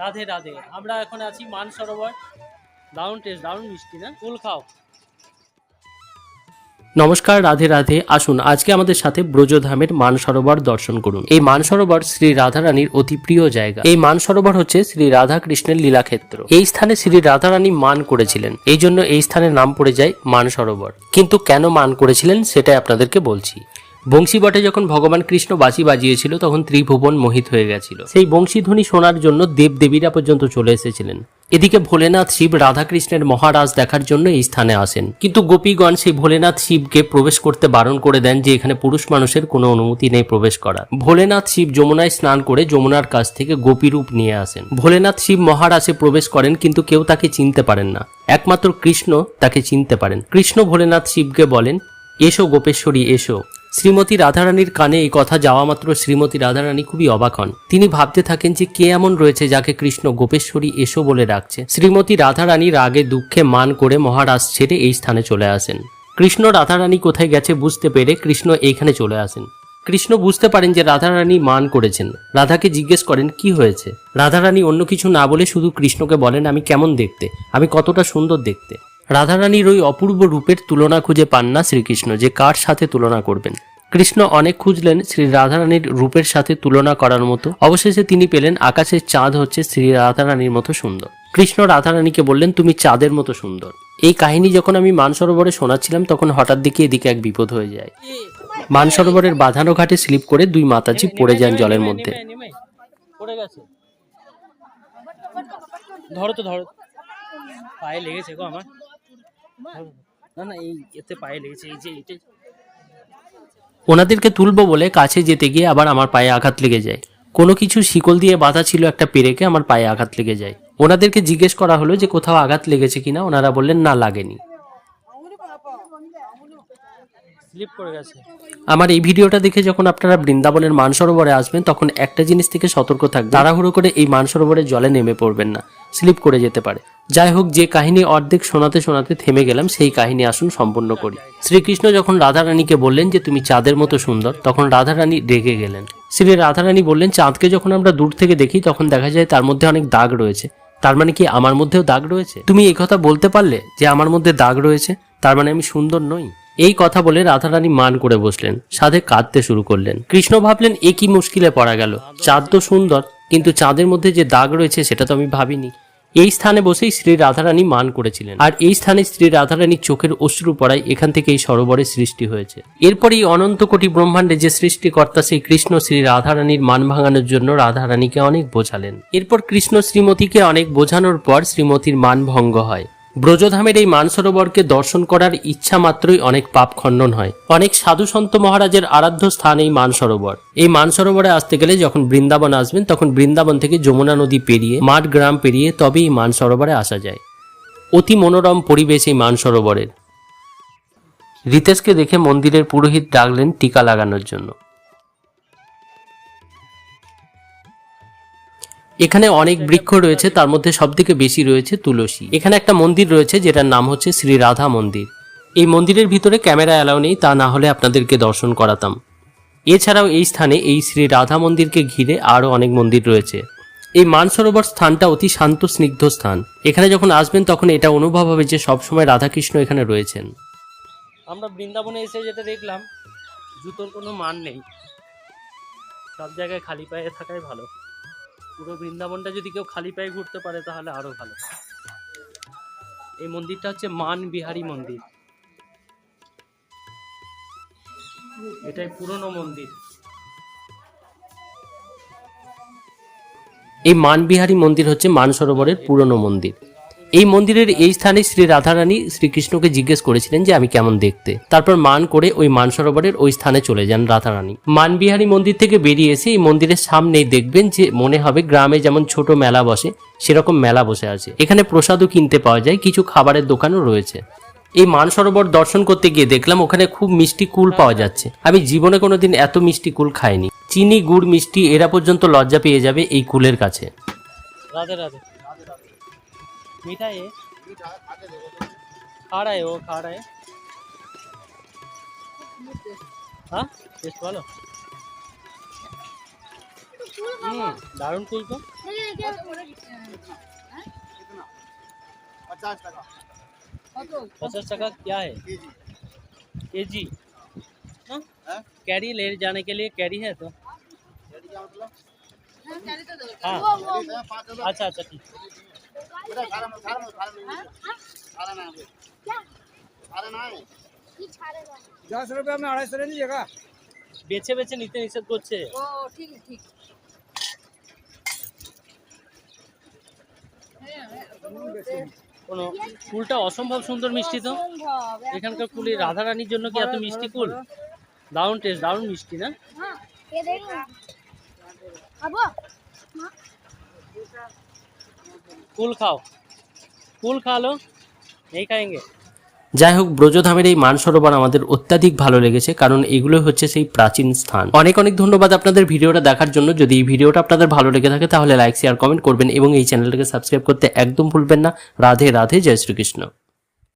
রাধে রাধে। আমরা এখন আছি মানসরোবর দারুণ টেস্ট দারুণ মিষ্টি, না? কুল খাও। নমস্কার, রাধে রাধে। আসুন, আজকে আমাদের সাথে ব্রজধামের মানসরোবর দর্শন করুন। এই মানসরোবর শ্রী রাধারানীর অতি প্রিয় জায়গা। এই মানসরোবর হচ্ছে শ্রী রাধা কৃষ্ণের লীলাক্ষেত্র। এই স্থানে শ্রী রাধারানী মান করেছিলেন। এই জন্য এই স্থানের নাম পড়ে যায় মানসরোবর কিন্তু কেন মান করেছিলেন, সেটাই আপনাদেরকে বলছি। বংশী বটে যখন ভগবান কৃষ্ণ বাঁশি বাজিয়েছিল, তখন ত্রিভুবন মোহিত হয়ে গেছিল। সেই বংশীধ্বনি শোনার জন্য দেবদেবীরা পর্যন্ত চলে এসেছিলেন। এদিকে ভোলেনাথ শিব রাধাকৃষ্ণের মহারাজ দেখার জন্য এই স্থানে আসেন। কিন্তু গোপীগণ সেই ভোলেনাথ শিবকে প্রবেশ করতে বারণ করে দেন যে এখানে পুরুষ মানুষের কোনো অনুমতি নেই প্রবেশ করা ভোলেনাথ শিব যমুনায় স্নান করে যমুনার কাছ থেকে গোপীরূপ নিয়ে আসেন। ভোলেনাথ শিব মহারাজে প্রবেশ করেন, কিন্তু কেউ তাকে চিনতে পারেন না। একমাত্র কৃষ্ণ তাকে চিনতে পারেন। কৃষ্ণ ভোলেনাথ শিবকে বলেন, এসো গোপেশ্বরী, এসো। শ্রীমতী রাধারানীর কানে এই কথা যাওয়া মাত্র শ্রীমতী রাধারানী খুবই অবাক হন। তিনি ভাবতে থাকেন যে কে এমন রয়েছে যাকে কৃষ্ণ গোপেশ্বরী এসো বলে ডাকছে। শ্রীমতী রাধারানী রাগে দুঃখে মান করে মহারাজ ছেড়ে এই স্থানে চলে আসেন। কৃষ্ণ রাধারানী কোথায় গেছে বুঝতে পেরে কৃষ্ণ এইখানে চলে আসেন। কৃষ্ণ বুঝতে পারেন যে রাধারানী মান করেছেন। রাধাকে জিজ্ঞেস করেন, কি হয়েছে? রাধারানী অন্য কিছু না বলে শুধু কৃষ্ণকে বলেন, আমি কেমন দেখতে? আমি কতটা সুন্দর দেখতে? রাধারানীর ওই অপূর্ব রূপের তুলনা খুঁজে পান না শ্রীকৃষ্ণ, যে কার সাথে তুলনা করবেন। কৃষ্ণ অনেক খুঁজলেন শ্রী রাধারানীর রূপের সাথে তুলনা করার মতো। অবশেষে তিনি পেলেন আকাশের চাঁদ হচ্ছে শ্রী রাধারানীর মতো সুন্দর। কৃষ্ণ রাধারানীকে বললেন, তুমি চাঁদের মতো সুন্দর। এই কাহিনী যখন আমি মানসরোবরে শোনাচ্ছিলাম, তখন হঠাৎ দিকে এদিকে এক বিপদ হয়ে যায়। মানসরোবরের বাঁধানো ঘাটে স্লিপ করে দুই মাতাজি পড়ে যান জলের মধ্যে। ধরো তো, ধরো। পায়ে লেগেছে গো আমার। না না এই এতে পায়ে লেগেছে এই যে এটা ওনাদেরকে তুলবো বলে কাছে যেতে গিয়ে আবার আমার পায়ে আঘাত লেগে যায়। কোনো কিছু শিকল দিয়ে বাঁধা ছিল একটা পেরেকে আমার পায়ে আঘাত লেগে যায়। ওনাদেরকে জিজ্ঞেস করা হলো যে কোথাও আঘাত লেগেছে কিনা ওনারা বললেন না লাগেনি। স্লিপ করে গেছে। আমার এই ভিডিওটা দেখে যখন আপনারা বৃন্দাবনের মানসরোবরে আসবেন তখন একটা জিনিস থেকে সতর্ক থাকবেন। তাড়াহুড়ো করে এই মানসরোবরের জলে নেমে পড়বেন না। স্লিপ করে যেতে পারে। যাই হোক, যে কাহিনী অর্ধেক শোনাতে শোনাতে থেমে গেলাম, সেই কাহিনী আসুন সম্পূর্ণ করি। শ্রীকৃষ্ণ যখন রাধা রানীকে বললেন যে তুমি চাঁদের মতো সুন্দর, তখন রাধারানী রেগে গেলেন। শ্রী রাধা রানী বললেন, চাঁদকে যখন আমরা দূর থেকে দেখি, তখন দেখা যায় তার মধ্যে অনেক দাগ রয়েছে। তার মানে কি আমার মধ্যেও দাগ রয়েছে? তুমি এই কথা বলতে পারলে যে আমার মধ্যে দাগ রয়েছে? তার মানে আমি সুন্দর নই। এই কথা বলে রাধারানী মান করে বসলেন, সাধে কাঁদতে শুরু করলেন। কৃষ্ণ ভাবলেন, এ কি মুশকিলে পড়া গেল? চাঁদ তো সুন্দর, কিন্তু চাঁদের মধ্যে যে দাগ রয়েছে, সেটা তো আমি ভাবিনি। এই স্থানে বসেই শ্রী রাধারানী মান করেছিলেন। আর এই স্থানে শ্রী রাধারানীর চোখের অশ্রু পড়ায় এখান থেকে এই সরোবরের সৃষ্টি হয়েছে। এরপর এই অনন্ত কোটি ব্রহ্মাণ্ডে যে সৃষ্টিকর্তা সেই কৃষ্ণ শ্রী রাধারানীর মান ভাঙানোর জন্য রাধারানীকে অনেক বোঝালেন। এরপর কৃষ্ণ শ্রীমতীকে অনেক বোঝানোর পর শ্রীমতীর মান ভঙ্গ হয়। ব্রজধামের এই মানসরোবরকে দর্শন করার ইচ্ছা মাত্রই অনেক পাপ খণ্ডন হয়। অনেক সাধু সন্ত মহারাজের আরাধ্য স্থান এই মানসরোবর। এই মানসরোবরে আসতে গেলে যখন বৃন্দাবন আসবেন, তখন বৃন্দাবন থেকে যমুনা নদী পেরিয়ে, মাঠ গ্রাম পেরিয়ে তবে এই মানসরোবরে আসা যায়। অতি মনোরম পরিবেশ এই মানসরোবরের। রিতেশকে দেখে মন্দিরের পুরোহিত ডাকলেন টিকা লাগানোর জন্য। এখানে অনেক বৃক্ষ রয়েছে, তার মধ্যে সবথেকে বেশি রয়েছে তুলসী। এখানে একটা মন্দির রয়েছে, যেটার নাম হচ্ছে শ্রী রাধা মন্দির। এই মন্দিরের ভিতরে ক্যামেরা অ্যালাউ নেই, তা না হলে আপনাদেরকে দর্শন করাতাম। এছাড়াও এই স্থানে এই শ্রী রাধা মন্দিরকে ঘিরে আরও অনেক মন্দির রয়েছে। এই মানসরোবর স্থানটা অতি শান্ত, স্নিগ্ধ স্থান। এখানে যখন আসবেন, তখন এটা অনুভব হবে যে সবসময় রাধাকৃষ্ণ এখানে রয়েছেন। আমরা বৃন্দাবনে এসে যেটা দেখলাম, জুতোর কোনো মান নেই। সব জায়গায় খালি পায়ে থাকাই ভালো। পুরো বৃন্দাবনটা যদি কেউ খালি পায়ে ঘুরতে পারে, তাহলে আরও ভালো। এই মন্দিরটা হচ্ছে মান বিহারি মন্দির। এটাই পুরনো মন্দির। এই মানবিহারী মন্দির হচ্ছে মানসরোবরের পুরনো মন্দির। এই মন্দিরের এই স্থানে শ্রী রাধারানী শ্রীকৃষ্ণকে জিজ্ঞেস করেছিলেন যে আমি কেমন দেখতে। তারপর মান করে ওই মানসরোবরের ওই স্থানে চলে যান রাধারানী। মানবিহারী মন্দির থেকে বেরিয়ে এসে এই মন্দিরের সামনেই দেখবেন যে মনে হবে গ্রামে যেমন ছোট মেলা বসে, সেরকম মেলা বসে আছে। এখানে প্রসাদও কিনতে পাওয়া যায়, কিছু খাবারের দোকানও রয়েছে। এই মানসরোবর দর্শন করতে গিয়ে দেখলাম ওখানে খুব মিষ্টি কুল পাওয়া যাচ্ছে। আমি জীবনে কোনোদিন এত মিষ্টি কুল খাইনি। চিনি, গুড়, মিষ্টি, এরা পর্যন্ত লজ্জা পেয়ে যাবে এই কুলের কাছে। রাধে রাধে। मीठा है खा रहा है वो खा रहा है। हाँ? टेस्ट वालो? हम्म, दारुण कुल को पचास टका क्या है? के जी हाँ? कैरी ले जाने के लिए कैरी है तो। हाँ। अच्छा अच्छा ठीक। দশ রুপিয়া আমি আড়াইশো টাকা নিয়ে গা বেছে বেছে নিতে নিষেধ করছে। ও ঠিক ঠিক। কোনো ফুলটা অসম্ভব সুন্দর মিষ্টি তো। এখানকার কুলি রাধারানীর জন্য কি এত মিষ্টি কুল দারুণ টেস্ট দারুণ মিষ্টি না? হ্যাঁ কুল খাও। কুল খা এই খাएंगे যাই হোক, ব্রজধামের এই মানসরোবর আমাদের অত্যাধিক ভালো লেগেছে, কারণ এগুলোই হচ্ছে সেই প্রাচীন স্থান। অনেক অনেক ধন্যবাদ আপনাদের ভিডিওটা দেখার জন্য। যদি এই ভিডিওটা আপনাদের ভালো লেগে থাকে, তাহলে লাইক শেয়ার কমেন্ট করবেন এবং এই চ্যানেলটাকে সাবস্ক্রাইব করতে একদম ভুলবেন না। রাধে রাধে, জয় শ্রীকৃষ্ণ।